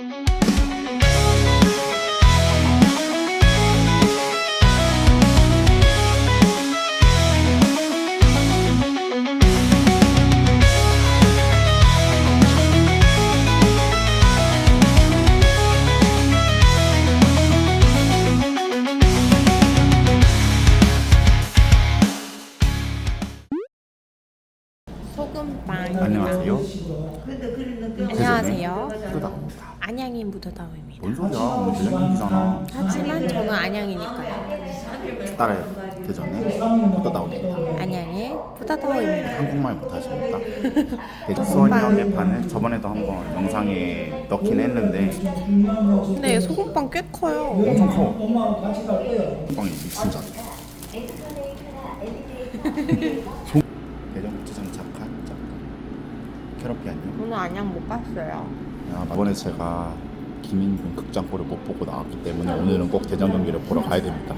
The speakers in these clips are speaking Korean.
Thank you. 소금빵. 안녕하세요. 안녕하세요. 부다입니다. 안양인 부더다우입니다. 뭔 소리야? 대전이잖아. 하지만 저는 안양이니까요. 따라요. 대전에 부다다운입니다. 안양의 부더다우입니다. 한국말? 대전 수원이랑 매판을 저번에도 한번 영상에 넣긴 했는데 근데 소금빵 꽤 커요. 엄청 커. 빵이 진짜. 소... 대전 고추장 짝. 안녕. 오늘 안양 못 갔어요. 아, 이번에 제가 김인균 극장골을 못 보고 나왔기 때문에 오늘은 꼭 대전 경기를 보러 가야 됩니다.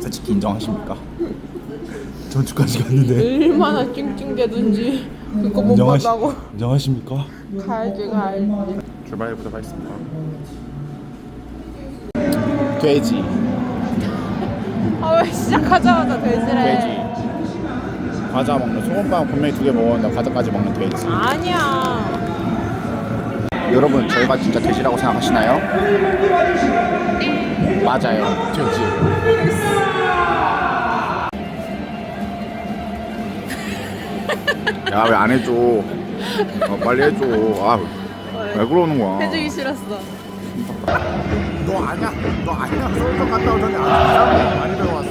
솔직히 인정하십니까? 전주까지 갔는데 얼마나 찡찡대든지 그거 못 인정하시, 봤다고. 인정하십니까? 가야지 가야지. 출발해보도록 하겠습니다. 돼지, 아왜 시작하자마자 돼지래. 과자 먹는 소금빵 분명히 두 개 먹었는데 과자까지 먹는 돼지. 아니야. 여러분 저희가 진짜 돼지라고 생각하시나요? 맞아요, 돼지. 야 왜 안 해줘? 어, 빨리 해줘. 아왜 그러는 거야? 해주기 싫었어. 너 아니야, 너 아니야. 서울도 갔다 오더니 아, 많이 배워왔어.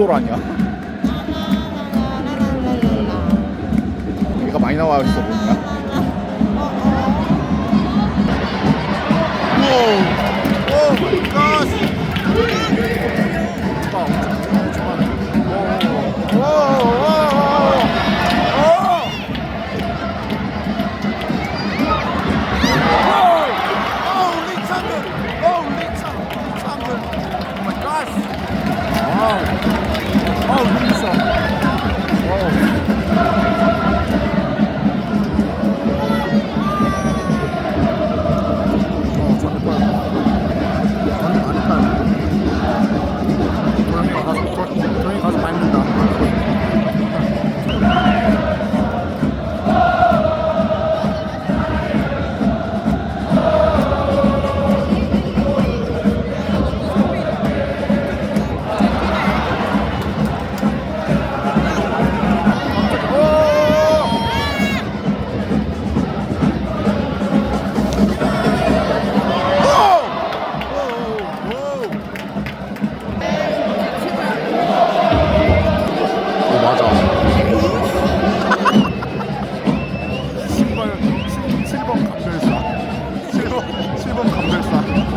옹졸하냐? 얘가 많이 나와 있어 1번 감별사.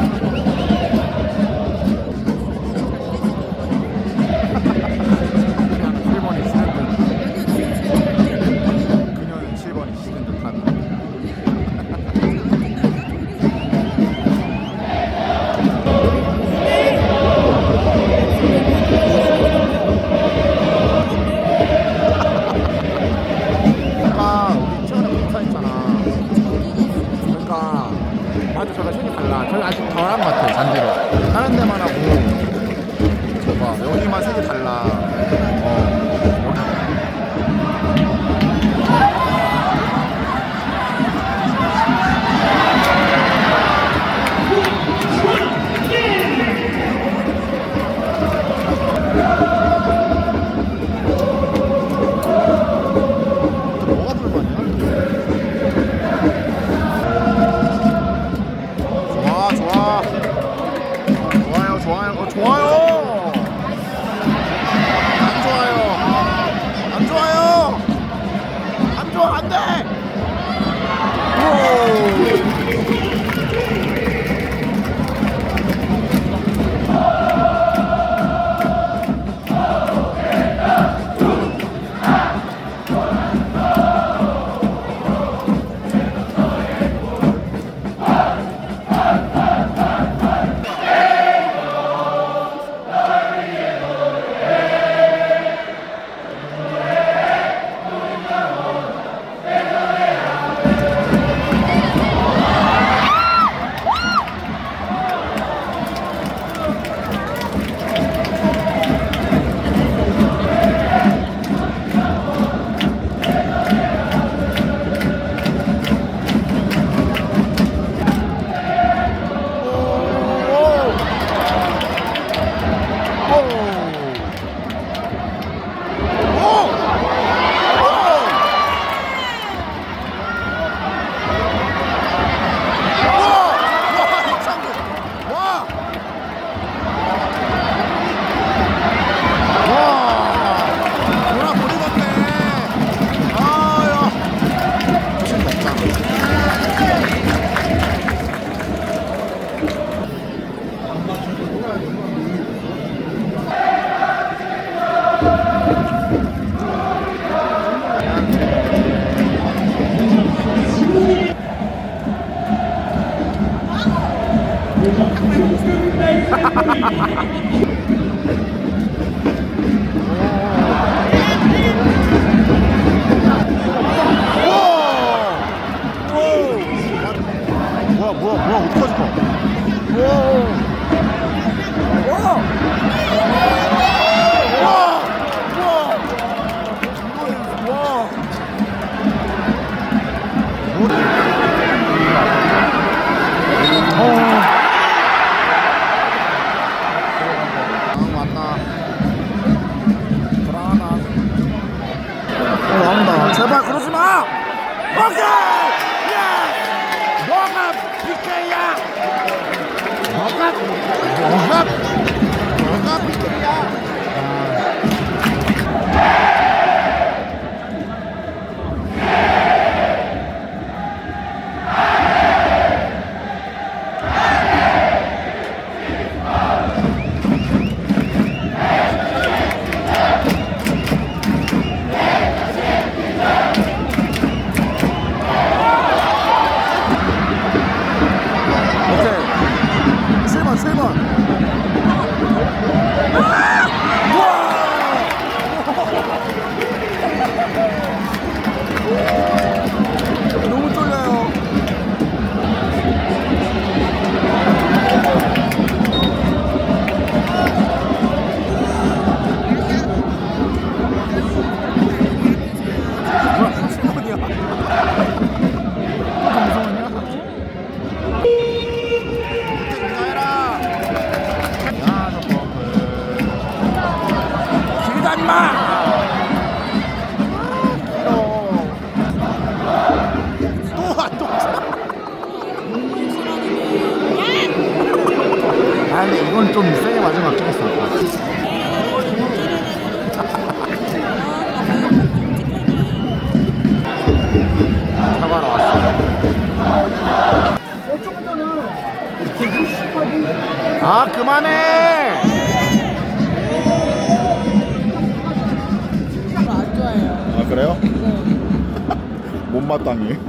못마땅해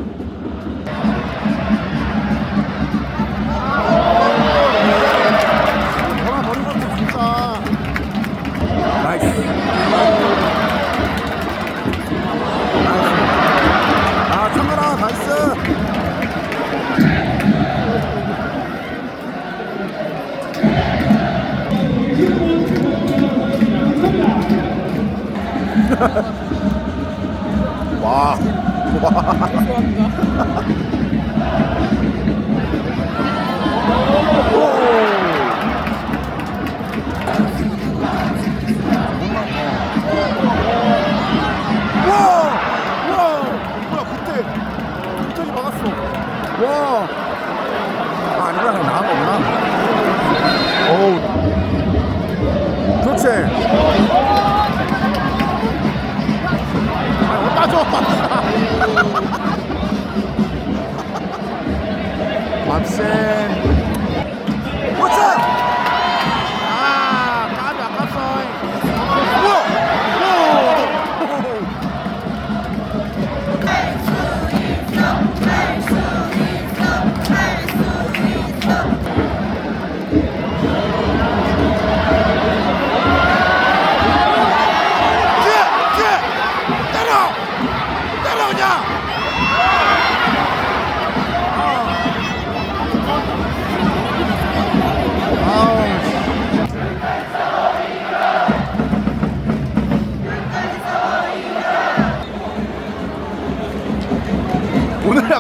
전화 버린 것도 진짜 나이스 나이스 아 카메라 나이스 와, 와. 죄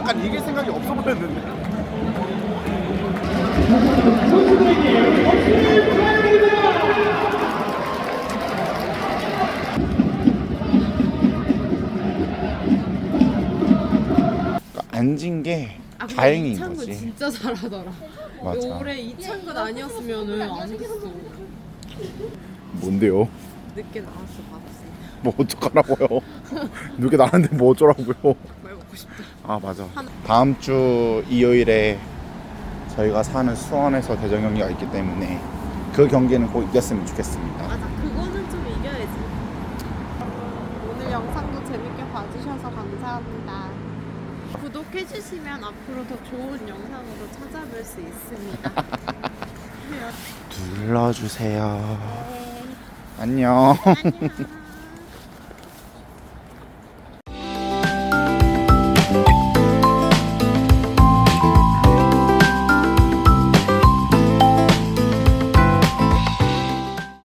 약간 이길 생각이 없어 보였는데. 앉은 게 아, 근데 다행인 이창근 거지. 진짜 잘하더라. 맞아. 올해 이창근 아니었으면은 안 됐어. 뭔데요? 늦게 나왔어 봤지. 뭐 어떡하라고요? 누게 나는데 뭐 어쩌라고요? 말 먹고 싶다. 아 맞아. 다음 주 일요일에 저희가 사는 수원에서 대전 경기가 있기 때문에 그 경기는 꼭 이겼으면 좋겠습니다. 맞아, 그거는 좀 이겨야지. 오늘 영상도 재밌게 봐주셔서 감사합니다. 구독해주시면 앞으로 더 좋은 영상으로 찾아뵐 수 있습니다. 눌러주세요. 네. 안녕. 안녕.